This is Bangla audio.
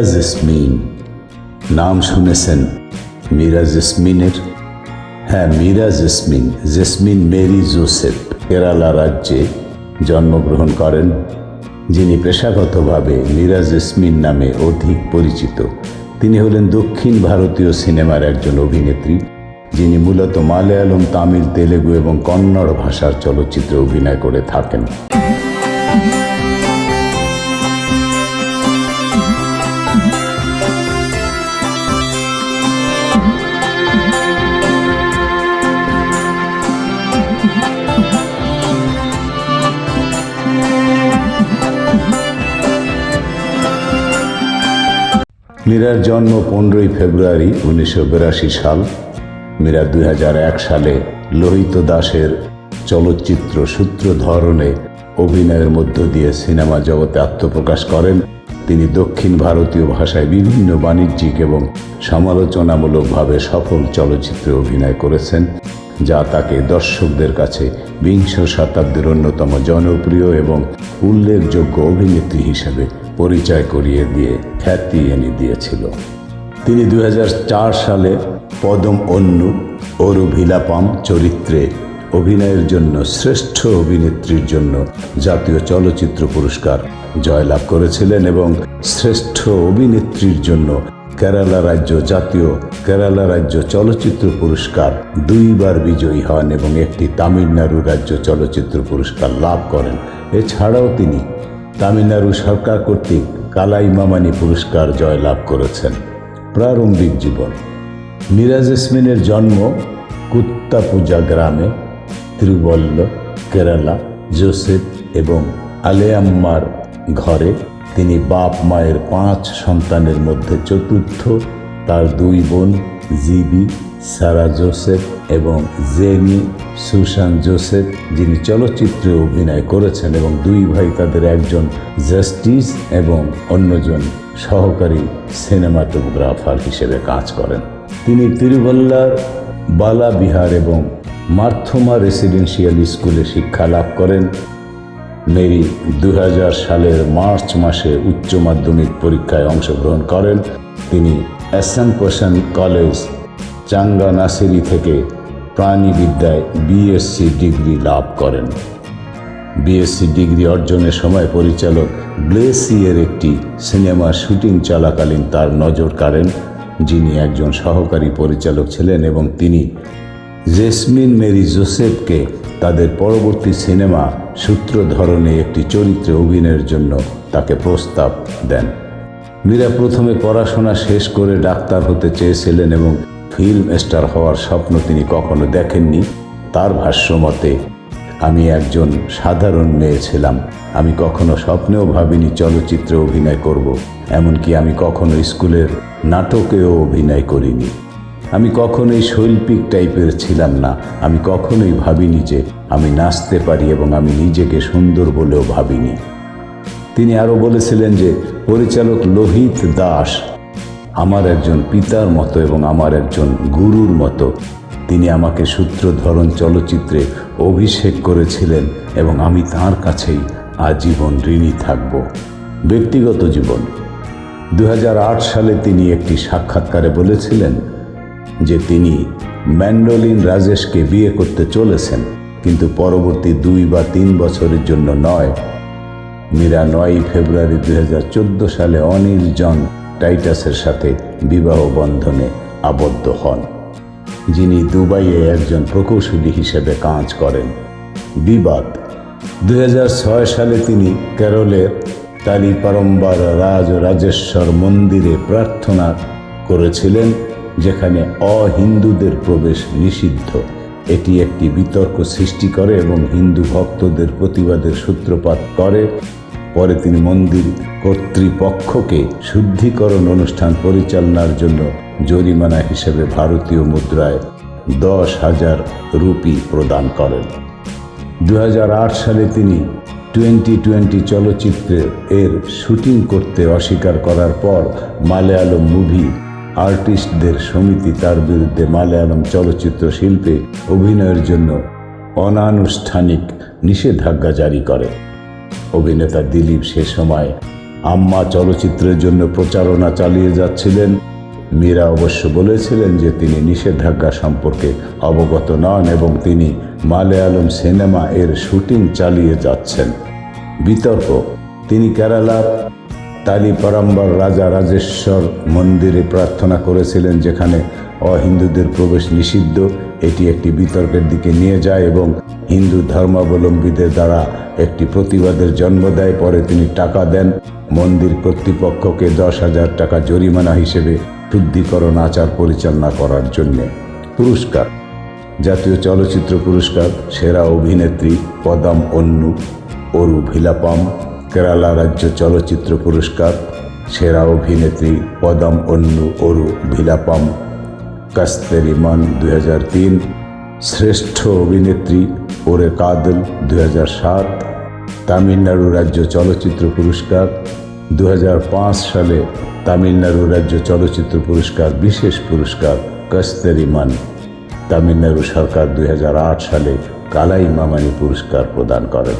মীরা জেসমিন নাম শুনেছেন মীরা জেসমিনের হ্যাঁ মিরা জেসমিন জেসমিন মেরি জোসেফ, কেরালা রাজ্যে জন্মগ্রহণ করেন, যিনি পেশাগতভাবে মিরা জেসমিন নামে অধিক পরিচিত। তিনি হলেন দক্ষিণ ভারতীয় সিনেমার একজন অভিনেত্রী, যিনি মূলত মালয়ালম, তামিল, তেলেগু এবং কন্নড় ভাষার চলচ্চিত্রে অভিনয় করে থাকেন। মীরার জন্ম পনেরোই ফেব্রুয়ারি উনিশশো বিরাশি সাল। মীরা দুই হাজার এক সালে লোহিত দাসের চলচ্চিত্র সূত্র ধরনে অভিনয়ের মধ্য দিয়ে সিনেমা জগতে আত্মপ্রকাশ করেন। তিনি দক্ষিণ ভারতীয় ভাষায় বিভিন্ন বাণিজ্যিক এবং সমালোচনামূলকভাবে সফল চলচ্চিত্রে অভিনয় করেছেন, যা তাকে দর্শকদের কাছে বিংশ শতাব্দীর অন্যতম জনপ্রিয় এবং উল্লেখযোগ্য অভিনেত্রী হিসেবে পরিচয় করিয়ে দিয়ে খ্যাতি এনে দিয়েছিল। তিনি দু হাজার চার সালে পদম অন্নু অরুভিলাপাম চরিত্রে অভিনয়ের জন্য শ্রেষ্ঠ অভিনেত্রীর জন্য জাতীয় চলচ্চিত্র পুরস্কার জয়লাভ করেছিলেন এবং শ্রেষ্ঠ অভিনেত্রীর জন্য কেরালা রাজ্য জাতীয় কেরালা রাজ্য চলচ্চিত্র পুরস্কার দুইবার বিজয়ী হন এবং একটি তামিলনাড়ু রাজ্য চলচ্চিত্র পুরস্কার লাভ করেন। এছাড়াও তিনি তামিলনাড়ু সরকার কর্তৃক কালাই মামানি পুরস্কার জয়লাভ করেছেন। প্রারম্ভিক জীবন। মীরা জেসমিনের জন্ম কুত্তাপূজা গ্রামে, তিরুবল্ল, কেরালা, জোসেফ এবং আলেয়াম্মার ঘরে তিনি বাপ মায়ের পাঁচ সন্তানের মধ্যে চতুর্থ, তার দুই বোন জিবি সারা জোসেফ এবং জেমি, সুশান জোসেফ, যিনি চলচ্চিত্রে অভিনয় করেছেন এবং দুই ভাই তাদের একজন জাস্টিস এবং অন্যজন সহকারী সিনেমাটোগ্রাফার হিসেবে কাজ করেন। তিনি তিরুভল্লার বালা বিহার এবং মার্থমা রেসিডেন্সিয়াল স্কুলে শিক্ষা লাভ করেন। মেরি দু হাজার সালের মার্চ মাসে উচ্চ মাধ্যমিক পরীক্ষায় অংশগ্রহণ করেন। তিনি অ্যাসাম্পশন কলেজ চাঙ্গা নাসিরি থেকে প্রাণীবিদ্যায় বিএসসি ডিগ্রি লাভ করেন। বিএসসি ডিগ্রি অর্জনের সময় পরিচালক গ্লেসিয়ের একটি সিনেমা শুটিং চলাকালীন তার নজর কাড়েন। যিনি একজন সহকারী পরিচালক ছিলেন এবং তিনি জেসমিন মেরি জোসেফকে তাদের পরবর্তী সিনেমা সূত্র ধরনে একটি চরিত্রে অভিনয়ের জন্য তাকে প্রস্তাব দেন। মীরা প্রথমে পড়াশোনা শেষ করে ডাক্তার হতে চেয়েছিলেন এবং ফিল্ম স্টার হওয়ার স্বপ্ন তিনি কখনো দেখেননি। তার ভাষ্য মতে আমি একজন সাধারণ মেয়ে ছিলাম। আমি কখনো স্বপ্নেও ভাবিনি চলচ্চিত্রে অভিনয় করব। এমনকি আমি কখনো স্কুলের নাটকেও অভিনয় করিনি। আমি কখনোই শৈল্পিক টাইপের ছিলাম না। আমি কখনোই ভাবিনি যে আমি নাচতে পারি এবং আমি নিজেকে সুন্দর বলেও ভাবিনি। তিনি আরও বলেছিলেন যে, পরিচালক লোহিত দাস আমার একজন পিতার মতো এবং আমার একজন গুরুর মতো। তিনি আমাকে সূত্রধরণ চলচ্চিত্রে অভিষেক করেছিলেন এবং আমি তার কাছেই আজীবন ঋণী থাকব। ব্যক্তিগত জীবন। দু হাজার আট সালে তিনি একটি সাক্ষাৎকারে বলেছিলেন যে তিনি ম্যান্ডোলিন রাজেশকে বিয়ে করতে চলেছেন, কিন্তু পরবর্তী দুই বা তিন বছরের জন্য নয়। মীরা নয়ই ফেব্রুয়ারি দু হাজার চোদ্দ সালে অনিল জন টাইটাসের সাথে বিবাহ বন্ধনে আবদ্ধ হন, যিনি দুবাইয়ে একজন প্রকৌশলী হিসেবে কাজ করেন। বিবাদ। দুই হাজার ছয় সালে তিনি কেরলের তালিপারম্বার রাজ রাজেশ্বর মন্দিরে প্রার্থনা করেছিলেন, যেখানে অহিন্দুদের প্রবেশ নিষিদ্ধ। এটি একটি বিতর্ক সৃষ্টি করে এবং হিন্দু ভক্তদের প্রতিবাদের সূত্রপাত করে। পরে তিনি মন্দির কর্তৃপক্ষকে শুদ্ধিকরণ অনুষ্ঠান পরিচালনার জন্য জরিমানা হিসেবে ভারতীয় মুদ্রায় দশ হাজার রুপি প্রদান করেন। দু হাজার আট সালে তিনি টোয়েন্টি টোয়েন্টি চলচ্চিত্রে এর শুটিং করতে অস্বীকার করার পর মালয়ালম মুভি আর্টিস্টদের সমিতি তার বিরুদ্ধে মালয়ালম চলচ্চিত্র শিল্পে অভিনয়ের জন্য অনানুষ্ঠানিক নিষেধাজ্ঞা জারি করে। অভিনেতা দিলীপ সে সময় আম্মা চলচ্চিত্রের জন্য প্রচারণা চালিয়ে যাচ্ছিলেন। মীরা অবশ্য বলেছিলেন যে তিনি নিষেধাজ্ঞা সম্পর্কে অবগত নন এবং তিনি মালয়ালম সিনেমা এর শুটিং চালিয়ে যাচ্ছেন। বিতর্ক, তিনি কেরালার তালিপারাম্বার রাজা রাজেশ্বর মন্দিরে প্রার্থনা করেছিলেন যেখানে অহিন্দুদের প্রবেশ নিষিদ্ধ। এটি একটি বিতর্কের দিকে নিয়ে যায় এবং হিন্দু ধর্মাবলম্বীদের দ্বারা একটি প্রতিবাদের জন্ম দেয়, পরে তিনি টাকা দেন। মন্দির কর্তৃপক্ষকে দশ হাজার টাকা জরিমানা হিসেবে শুদ্ধিকরণ আচার পরিচালনা করার জন্যে। পুরস্কার। জাতীয় চলচ্চিত্র পুরস্কার, সেরা অভিনেত্রী পদাম অন্নু, অরু ভিলাপাম, কেরালা রাজ্য চলচ্চিত্র পুরস্কার, সেরা অভিনেত্রী পদম অন্নু, অরু ভিলাপাম কাস্তেরিমান দু হাজার তিন, শ্রেষ্ঠ অভিনেত্রী ওরে কাদল দু সাত, তামিলনাড়ু রাজ্য চলচ্চিত্র পুরস্কার। দু হাজার পাঁচ সালে তামিলনাড়ু রাজ্য চলচ্চিত্র পুরস্কার, বিশেষ পুরস্কার কস্তেরিমান তামিলনাড়ু সরকার দু হাজার আট সালে কালাই মামানি পুরস্কার প্রদান করেন।